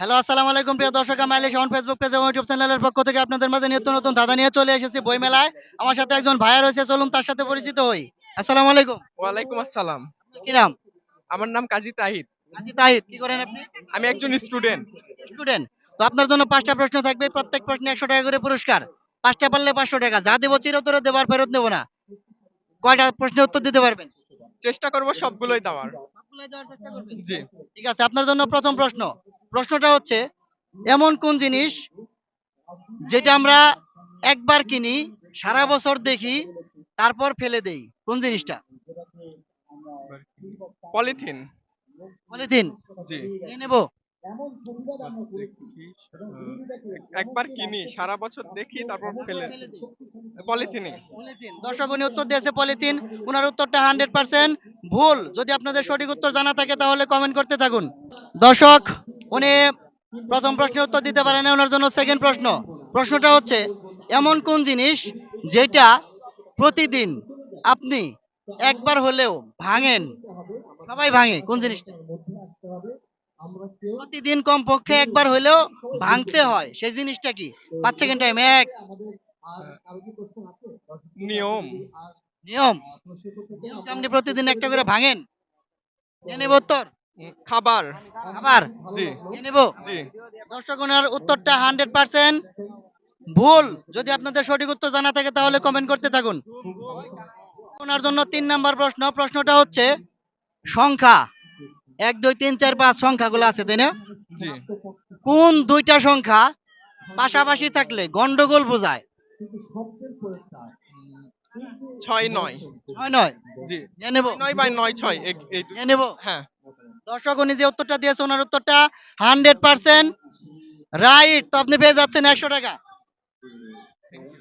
Hello আসসালামু আলাইকুম প্রিয় দর্শক আমি আলী শাহন ফেসবুক পেজ এবং ইউটিউব চ্যানেলের পক্ষ থেকে আপনাদের মাঝে নিত্য নতুন ধাঁধা নিয়ে চলে এসেছি বই মেলায় আমার সাথে একজন ভাইয়া রয়েছে চলুন তার সাথে পরিচিত হই। আসসালামু আলাইকুম। ওয়ালাইকুম আসসালাম। কি নাম? আমার নাম কাজী তাহিদ। আজি তাহিদ কি করেন আপনি? আমি একজন স্টুডেন্ট স্টুডেন্ট তো আপনার জন্য পাঁচটা প্রশ্ন থাকবে প্রত্যেক প্রশ্নে একশো টাকা করে পুরস্কার। পাঁচটা পারলে পাঁচশো টাকা। যা দেবো চিরতরে দেবার ফেরত নেব না। কয়টা প্রশ্নের উত্তর দিতে পারবেন? চেষ্টা করব সবগুলোই দেওয়ার। সবগুলাই দেওয়ার চেষ্টা করবেন? জি। ঠিক আছে আপনার জন্য প্রথম প্রশ্ন। প্রশ্নটা হচ্ছে এমন কোন জিনিস যেটা আমরা একবার কিনি সারা বছর দেখি তারপর ফেলে দেই? কোন জিনিসটা? পলিথিন। পলিথিন? জি। নিয়ে নেব। একবার কিনি সারা বছর দেখি তারপর ফেলে পলিথিনে। দর্শক উনি উত্তর দিয়েছে পলিথিন। ওনার উত্তরটা হান্ড্রেড পার্সেন্ট ভুল। যদি আপনাদের সঠিক উত্তর জানা থাকে তাহলে কমেন্ট করতে থাকুন। দর্শক উনি প্রথম প্রশ্নের উত্তর দিতে পারেন না, ওনার জন্য সেকেন্ড প্রশ্ন। প্রশ্নটা হচ্ছে এমন কোন জিনিস যেটা প্রতিদিন আপনি একবার হলেও ভাঙেন? সবাই ভাঙে কোন জিনিসটা? প্রতিদিন কমপক্ষে একবার হলেও ভাঙতে হয় সেই জিনিসটা কি? পাঁচ সেকেন্ড টাইম এক। নিয়ম। নিয়ম। আপনি প্রতিদিন একটা করে ভাঙেন? উত্তর। খাবার। আবার জি। নেব? জি। দর্শক উত্তরটা হান্ড্রেড পার্সেন্ট ভুল। যদি আপনাদের সঠিক উত্তর জানা থাকে তাহলে কমেন্ট করতে থাকুন। ওনার জন্য তিন নাম্বার প্রশ্ন। প্রশ্নটা হচ্ছে সংখ্যা। এক দুই তিন চার পাঁচ সংখ্যাগুলো আছে তাই না? কোন দুইটা সংখ্যা পাশাপাশি থাকলে গন্ডগোল বোঝায়? ছয় নয়। নয় নয়। জি। নেব? নয় বাই নয় ছয় নেব? হ্যাঁ। দর্শক, উনি যে উত্তরটা দিয়েছে ওনার উত্তরটা হান্ড্রেড পার্সেন্ট রাইট তো আপনি পেয়ে যাচ্ছেন একশো টাকা।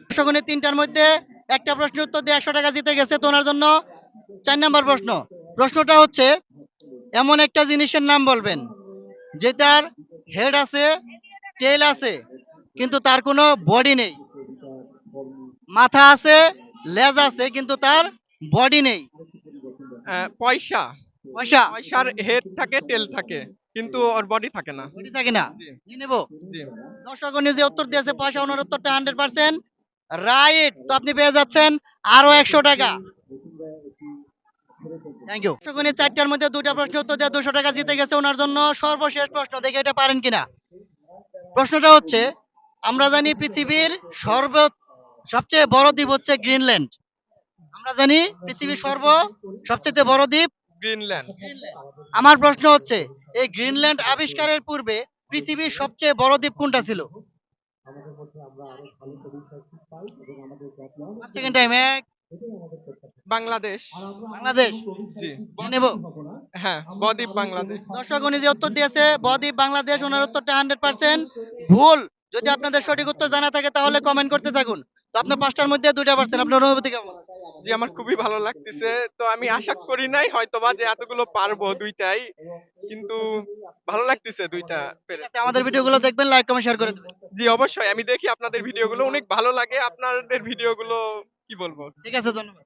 দর্শক, উনি তিনটার মধ্যে একটা প্রশ্নের উত্তর দিয়ে একশো টাকা জিতে গেছে। তো ওনার জন্য চার নাম্বার প্রশ্ন। প্রশ্নটা হচ্ছে, এমন একটা জিনিসের নাম বলবেন, যেটার হেড আছে টেল আছে, কিন্তু তার কোনো বডি নেই। মাথা আছে, লেজ আছে, কিন্তু তার বডি নেই। পয়সা। পয়সা। পয়সার হেড থাকে টেল থাকে কিন্তু ওর বডি থাকে না। বডি থাকে না। নিয়ে নেব। জি। দর্শক উনি যে উত্তর দিয়েছে পয়সা ওনার উত্তরটা হান্ড্রেড পার্সেন্ট রাইট তো আপনি পেয়ে যাচ্ছেন আরও একশো টাকা। থ্যাংক ইউ উনি চারটার মধ্যে দুইটা প্রশ্ন উত্তর দিয়ে দুশো টাকা জিতে গেছে ওনার জন্য। সর্বশেষ প্রশ্ন দেখে এটা পারেন কিনা? প্রশ্নটা হচ্ছে আমরা জানি পৃথিবীর সর্ব সবচেয়ে বড় দ্বীপ হচ্ছে গ্রিনল্যান্ড। আমরা জানি পৃথিবীর সর্ব সবচেয়ে বড় দ্বীপ গ্রিনল্যান্ড। আমার প্রশ্ন হচ্ছে এই গ্রিনল্যান্ড আবিষ্কারের পূর্বে পৃথিবীর সবচেয়ে বড় দ্বীপ কোনটা ছিল? সেকেন্ড টাইম এক। বাংলাদেশ। বাংলাদেশ? জি নেব। হ্যাঁ বদ্বীপ বাংলাদেশ। দর্শক উনি যে উত্তর দিয়েছে বদ্বীপ বাংলাদেশ ওনার উত্তরটা হান্ড্রেড পার্সেন্ট ভুল। যদি আপনাদের সঠিক উত্তর জানা থাকে তাহলে কমেন্ট করতে থাকুন। তো আপনার পাঁচটার মধ্যে দুইটা পার্সেন্ট আপনার অনুভূতি কেমন? জি আমার খুবই ভালো লাগতেছে। তো আমি আশা করি নাই হয়তোবা যে এতগুলো পারব দুইটাই। কিন্তু ভালো লাগতেছে দুইটা পেরে। যাতে আমাদের ভিডিওগুলো দেখবেন লাইক কমেন্ট শেয়ার করে দেবেন। জি অবশ্যই। আমি দেখি আপনাদের ভিডিওগুলো। অনেক ভালো লাগে। আপনাদের ভিডিওগুলো কি বলব? ঠিক আছে ধন্যবাদ।